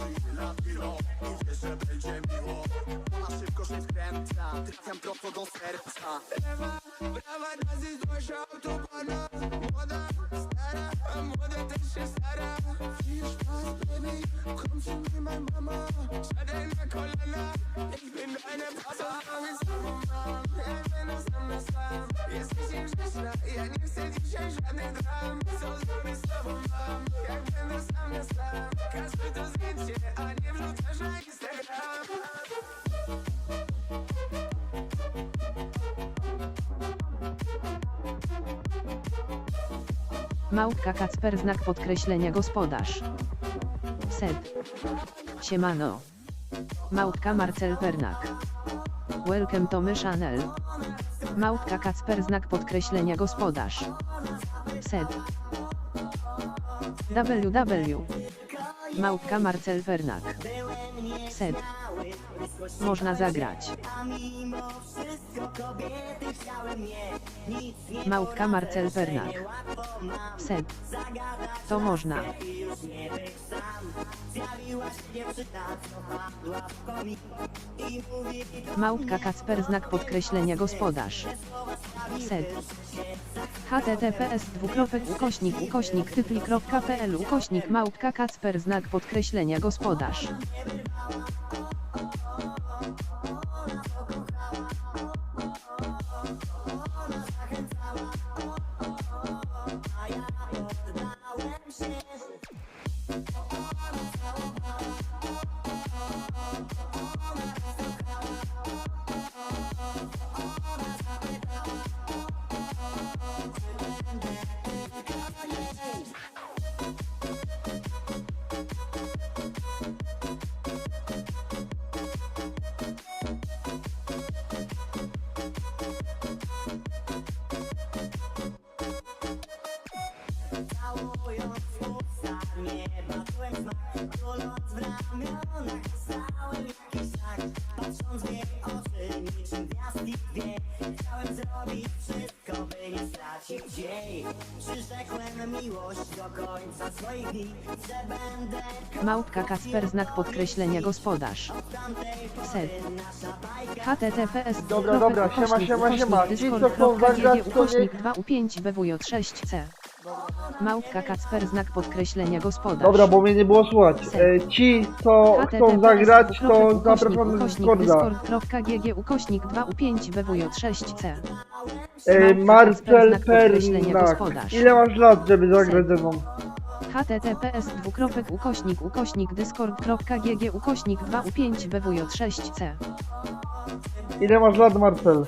przyjdzie na i wiesz, że będzie miło A szybko się wkręca, trafiam prosto do serca Prawa, ist deutsche Autobahn. Młoda, stara, młoda też się stara. Viel Spaß, Baby, komm zu mir, mein Mama. Siadaj na kolana, ich bin deine Papa. Sam, sam, ja będę sam na sam. Jesteś niegrzeczna, ja nie chcę dzisiaj żadnych dram. Małpka Kacper znak podkreślenia gospodarz. Sed. Siemano. Małpka Marcel Pernak. Welcome to my channel. Małpka Kacper znak podkreślenia gospodarz. Sed. WW. Małpka Marcel Pernak. Sed. Można zagrać. Małpka Marcel Pernak. Sed. To można. Małpka Kacper znak podkreślenia gospodarz. Sed. https dwukropek ukośnik ukośnik tyfli.pl ukośnik małpka Kacper znak podkreślenia gospodarz. Małpka Kacper znak podkreślenia gospodarz. Sed. Https Dobra, dobra, siema, siema, siema. Ci, co chcą zagrać, to ukośnik niech- 2u5 bwj6c. Małpka Kacper znak podkreślenia gospodarz. Dobra, bo mnie nie było słuchać. E, ci, co chcą zagrać, to zapraszam na Discorda. Discord.gg ukośnik 2u5 bwj6c. E, Małpka Marcel Kacper, znak podkreślenia Pernak. Ile masz lat, żeby zagrać ze mną? Https dwukropek ukośnik ukośnik discord.gg ukośnik 2u5 bwj6c. Ile masz lat, Marcel?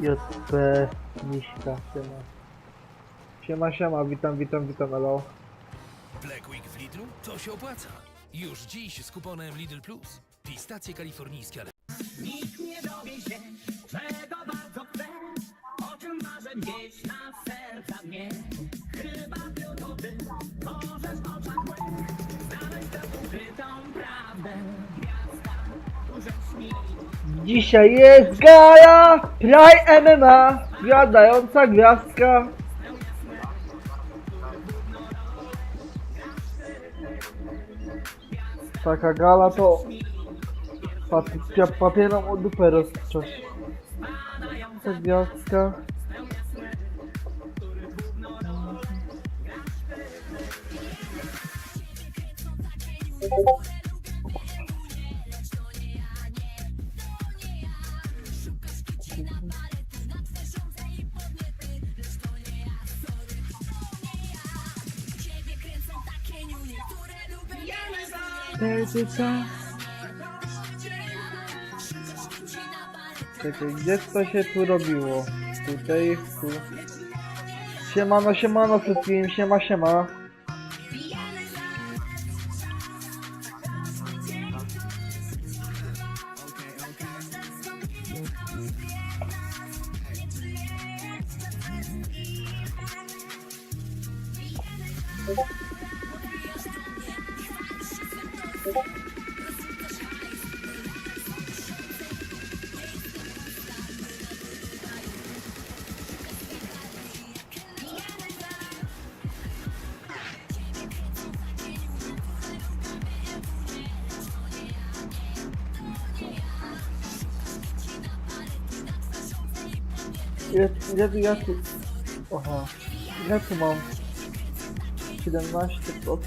JP Miśka, siema. Siema, siema, witam, witam, witam, hello. Black Week w Lidlu? To się opłaca. Już dziś z kuponem Lidl Plus. Pistacje kalifornijskie, ale Nikt nie dowie się, Dzisiaj jest gala Pride MMA, gadająca gwiazdka. Taka gala to papier papierą o dupę rozprzesz. Gadająca gwiazdka. Thank Edyta. Czekaj, gdzie to się tu robiło? Tutaj, tu. Siemano, siemano wszystkim, siema, siema. Ile, ile tu ja tu... Aha. Ile tu mam? 17%.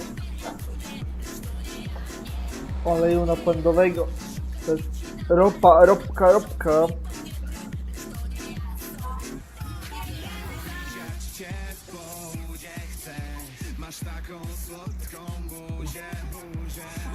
Oleju napędowego. To jest ropa, ropka, ropka.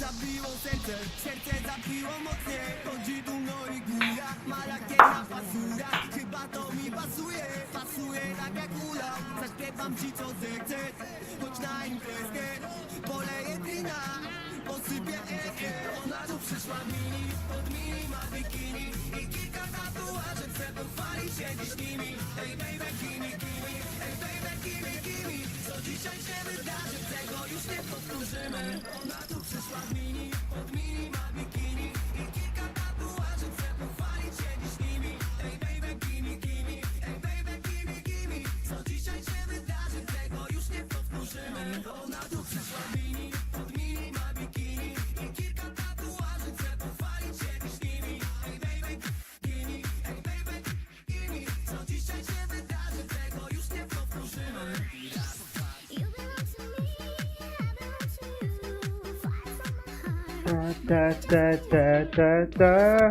Zabiło serce, serce zabiło mocniej. Chodzi tu mną i guja, malakiena pasura. Chyba to mi pasuje, pasuje tak jak ula. Zaśpiewam ci co zechcę, chodź na imprezkę. Poleję drina, posypię ekie. Ona tu przyszła mini, pod mini ma bikini. I kilka tatuaży, chcę pochwalić się dziś nimi. Ej baby, kimi, kimi, ej baby, kimi, kimi Co dzisiaj się wydarzy, tego już nie powtórzymy. Ona tu przyszła w mini, pod mini da da da da da.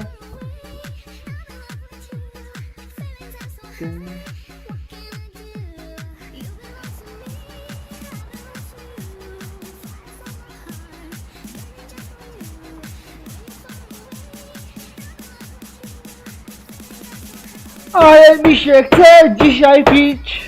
I am Mishek, dzisiaj pić.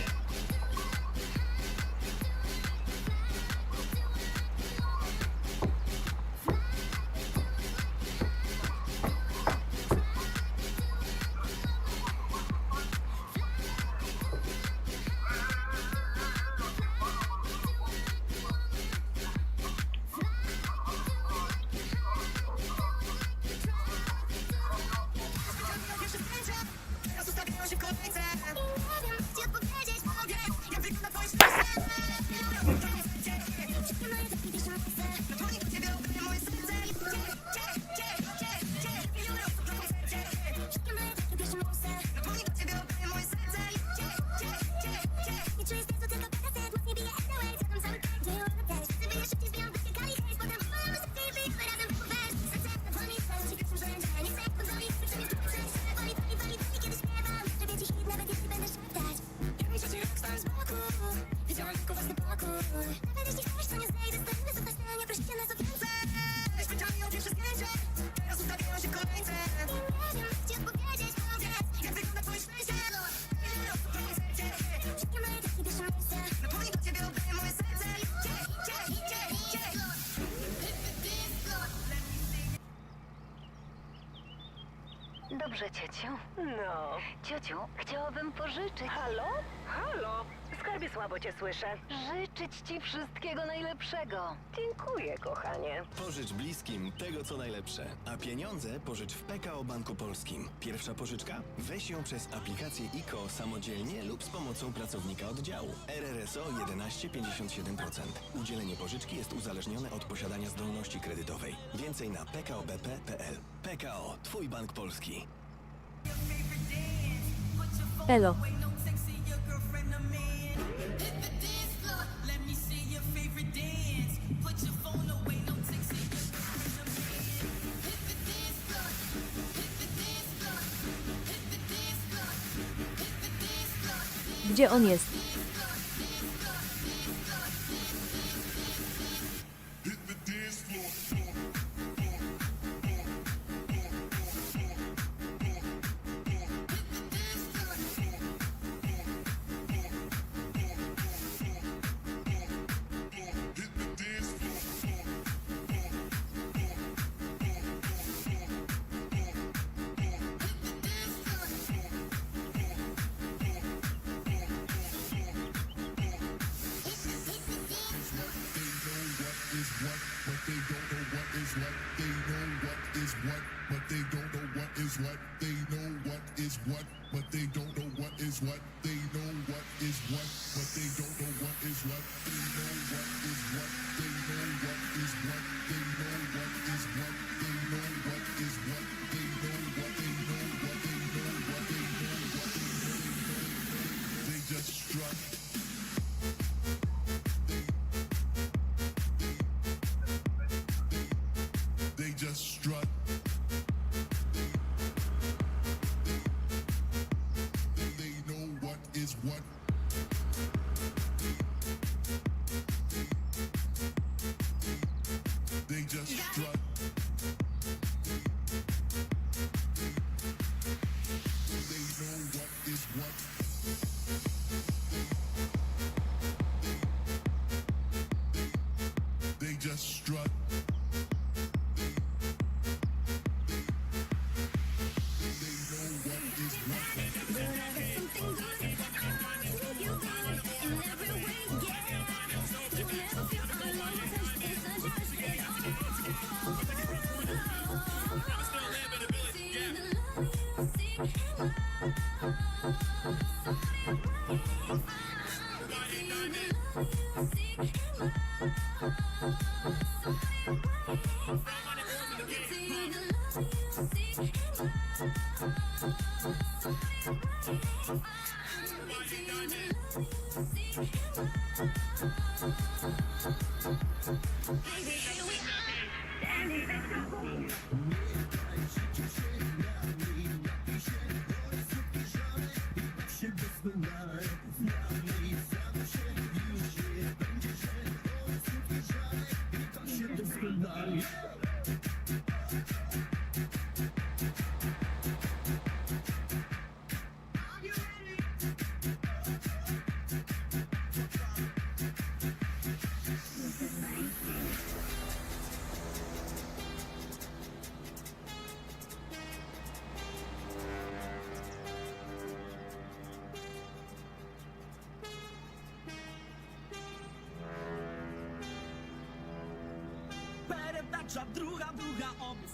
Dobrze, ciociu. No. Ciociu, chciałabym pożyczyć. Halo? Halo? Skarbie słabo cię słyszę. Życzyć ci wszystkiego najlepszego. Dziękuję, kochanie. Pożycz bliskim tego, co najlepsze. A pieniądze pożycz w PKO Banku Polskim. Pierwsza pożyczka? Weź ją przez aplikację IKO samodzielnie lub z pomocą pracownika oddziału. RRSO 11,57%. Udzielenie pożyczki jest uzależnione od posiadania zdolności kredytowej. Więcej na pkobp.pl. PKO, Twój bank polski. Elo. Gdzie on jest? is what, they know what is what, but they don't know what is what, they know what is what. They just strut. Thank you.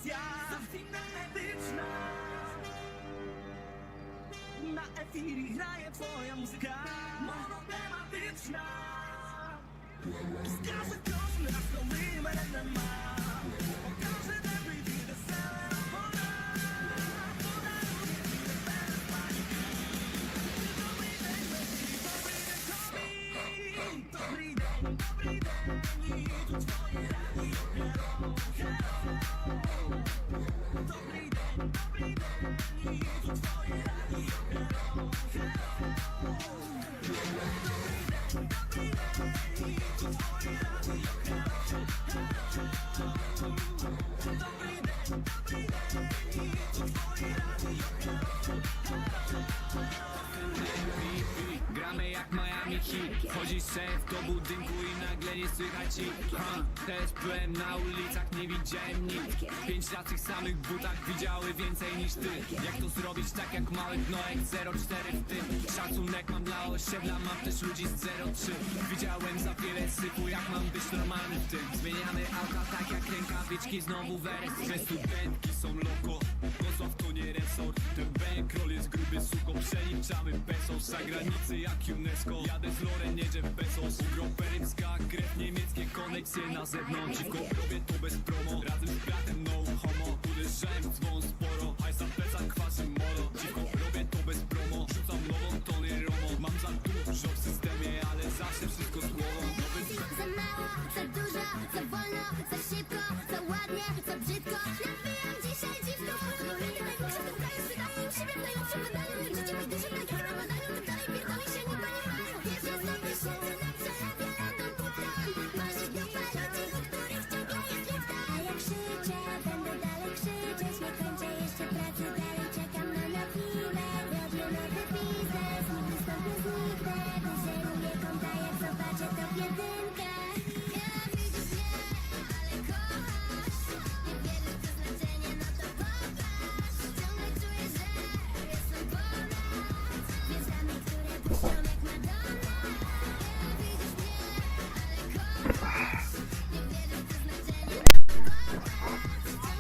я завжди незвична На ефірі грає твоя музика. Монотематична. Скаже кожен раз, коли мене нема Покаже, де Chodzisz szef do budynku i nagle nie słychać ci ha, Też byłem na ulicach, nie widziałem nikt Pięć lat tych samych butach widziały więcej niż ty. Jak to zrobić tak jak mały gnojek 04 w tym? Szacunek mam dla osiedla, mam też ludzi z 03 Widziałem za wiele sypu, jak mam być normalny w tym. Zmieniamy auta tak jak rękawiczki, znowu weres. Że studentki są loko, Wrocław to nie resort. Ten bankroll jest gruby, suko, przeliczamy pesos Za granicy jak UNESCO, jadę z Loren, jedzie w Bezos Europa rybska, krew niemieckie, koneksje na zewnątrz Dziwko robię to bez promo, razem z bratem no homo Uderzałem dzwon sporo, hajs na plecach kwasy molo Dziwko robię to bez promo, rzucam nową tony romo Mam za dużo w systemie, ale zawsze wszystko z głową Nowy Za mało, za dużo, za wolno, za szybko,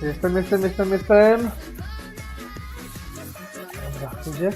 Jestem, jestem, jestem, jestem. Dobra, gdzie?